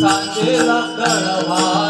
सांजेला कळवा.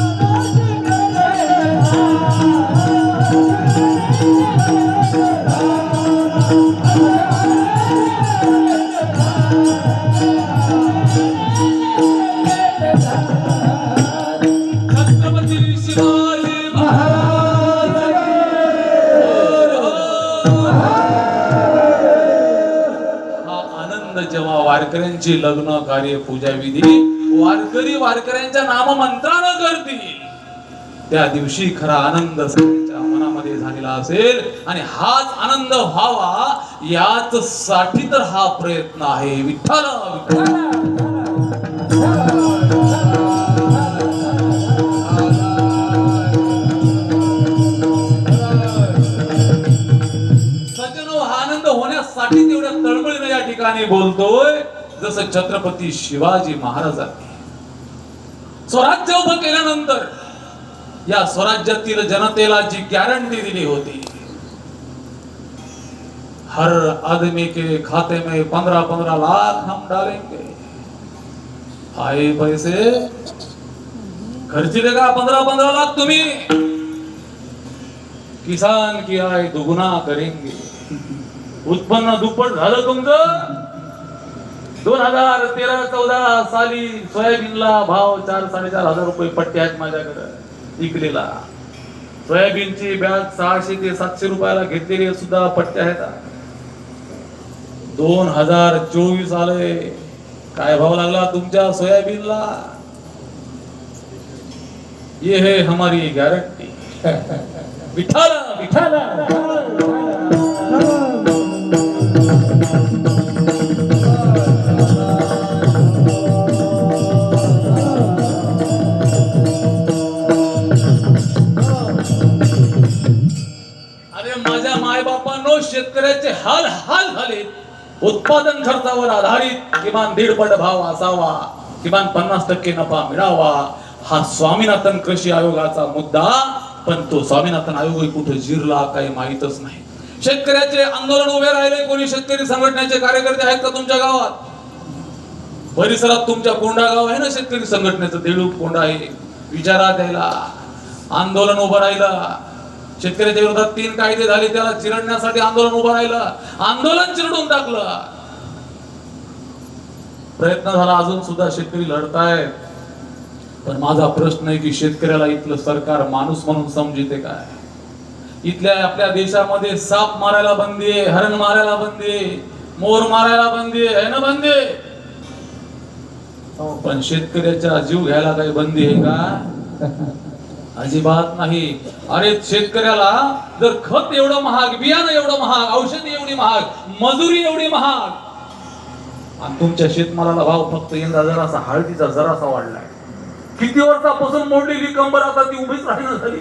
वारकऱ्यांची लग्न कार्य पूजा विधी वारकरी वारकऱ्यांच्या नाममंत्रानं करतील. त्या दिवशी खरा आनंद सगळ्यांच्या मनामध्ये झालेला असेल आणि हाच आनंद व्हावा याच साठी तर हा प्रयत्न आहे. विठ्ठल विठ्ठल. सज्जनो हा आनंद होण्यासाठी तेवढ्या तळमळीने या ठिकाणी बोलतोय. जसं छत्रपती शिवाजी महाराजांनी स्वराज्य उभं केल्यानंतर या स्वराज्यातील जनतेला जी गॅरंटी दिली होती हर आदमी के खाते में पंधरा पंधरा लाख हम डालेंगे. आए पैसे खर्चिले का पंधरा पंधरा लाख तुम्ही. किसान की आय दुगुना करेंगे. उत्पन्न दुप्पट झालं तुमचं. दोन हजार तेरा चौदा साली सोयाबीनला भाव चार साडेचार हजार रुपये पट्टे आहेत माझ्याकडे विकलेला सोयाबीनची बॅग सहाशे ते सातशे रुपयाला घेतलेले सुद्धा पट्टे आहेत. दोन हजार चोवीस आले काय भाव लागला तुमच्या सोयाबीनला? ये है हमारी गॅरंटी विठाला विठाला हाल झाले. उत्पादन खर्चावर आधारित किमान दीडपट भाव असावा. किमान पन्नास टक्के नफा मिळावा. हा स्वामीनाथन कृषी आयोगाचा मुद्दा पण तो स्वामीनाथन आयोग कुठे जिरला काही माहीतच नाही. शेतकऱ्याचे आंदोलन उभे राहिले. कोणी शेतकरी संघटनेचे कार्यकर्ते आहेत का तुमच्या गावात? परिसरात तुमच्या कोंडा गाव आहे ना शेतकरी संघटनेचं? देळूक कोंडा आहे. विचारा द्यायला आंदोलन उभं राहिलं. शेतकऱ्याच्या विरोधात तीन कायदे झाले त्याला चिरडण्यासाठी आंदोलन उभं राहिलं. आंदोलन चिरडून टाकलं. प्रयत्न झाला अजून सुद्धा शेतकरी लढतायत. पण माझा प्रश्न आहे की शेतकऱ्याला इथलं सरकार माणूस म्हणून समजिते काय? इथल्या आपल्या देशामध्ये साप मारायला बंदी आहे हरण मारायला बंदी मोर मारायला बंदी आहे ना बंदी पण शेतकऱ्याचा जीव घ्यायला काही बंदी आहे का? अजिबात नाही. अरे शेतकऱ्याला जर खत एवढं महाग बियाणं एवढं महाग औषधी एवढी महाग मजुरी एवढी महाग. आणि तुमच्या शेतमालाला भाव फक्त यंदा जरासा हळदीचा जरासा वाढलाय. किती वर्षापासून मोडलेली कंबर आता ती उभीच राहिना झाली.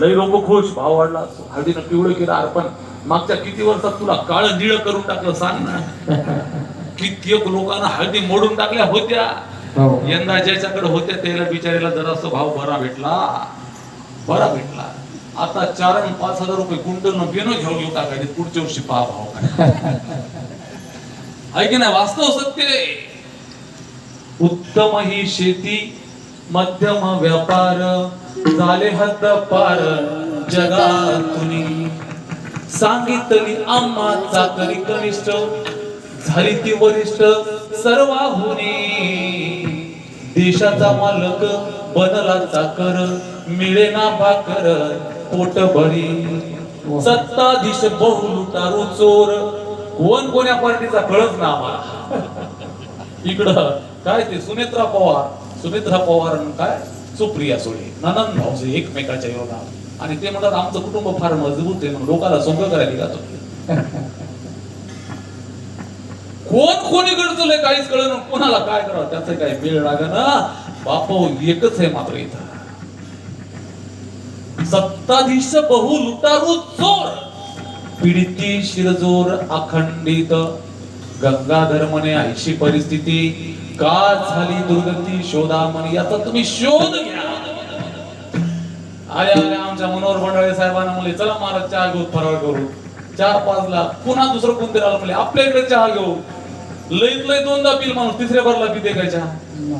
लई लोक खुश भाव वाढला हळदीनं पिवळं केलं अर्पण मागच्या किती वर्षात तुला काळ निळ करून टाकलं सांग ना. कित्येक लोकांना हळदी मोडून टाकल्या होत्या. हो. यंदा ज्याच्याकडे होत्या त्याला बिचारीला जरासा भाव बरा भेटला. बरा भेटला. आता चार आणि पाच हजार रुपये क्विंटल न बियाणं घेऊन येऊ टाकायचे. पुढच्या वर्षी पहा भाव काय. की नाही? वास्तव सत्य उत्तम ही शेती मध्यम व्यापार झाले हद्द पार जगातुनी. सांगितली आम्हा चाकरी कनिष्ठ झाली ती वरिष्ठ सर्वाहुनी. देशाचा मालक बनला चाकर मिळेना भाकर पोट भरी सत्ताधीश बहु लुटारू चोर. कोण कोण्या पार्टीचा कळत ना आम्हाला? इकडं काय ते सुनेत्रा पवार? सुनेत्रा पवार काय? सुप्रिया सुळे. ननंद भाऊचे एकमेकाच्या योगा. आणि ते म्हणतात आमचं कुटुंब फार मजबूत आहे लोकांना सोंग करायला का कोण कोणी कडचलंय काहीच कळलं कोणाला काय करावं त्याचं काय वेळ लाग ना बाप एकच आहे मात्र इथं. सत्ताधीश बहु लुटारू चोर. पीडिती शिरजोर अखंडित. गंगाधर म्हणे ऐशी परिस्थिती. का झाली दुर्गती शोधा म्हणे याचा तुम्ही शोध घ्या. आले आले आमच्या मनोहर मंडळे साहेबांना म्हणले चला महाराज चहा घेऊ फराळ करू. चार पाच लाख पुन्हा दुसरं कोणतरी आलं म्हणले आपल्याकडे चहा घेऊ. लईत लई दोनदा पिल माणूस तिसऱ्या भरला पिते देखायच्या.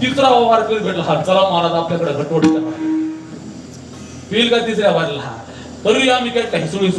तिसरा वार भेटला. हा चला महाराज आपल्याकडे घटवट पिल का तिसऱ्या भरला तरी आम्ही काय काही सुरू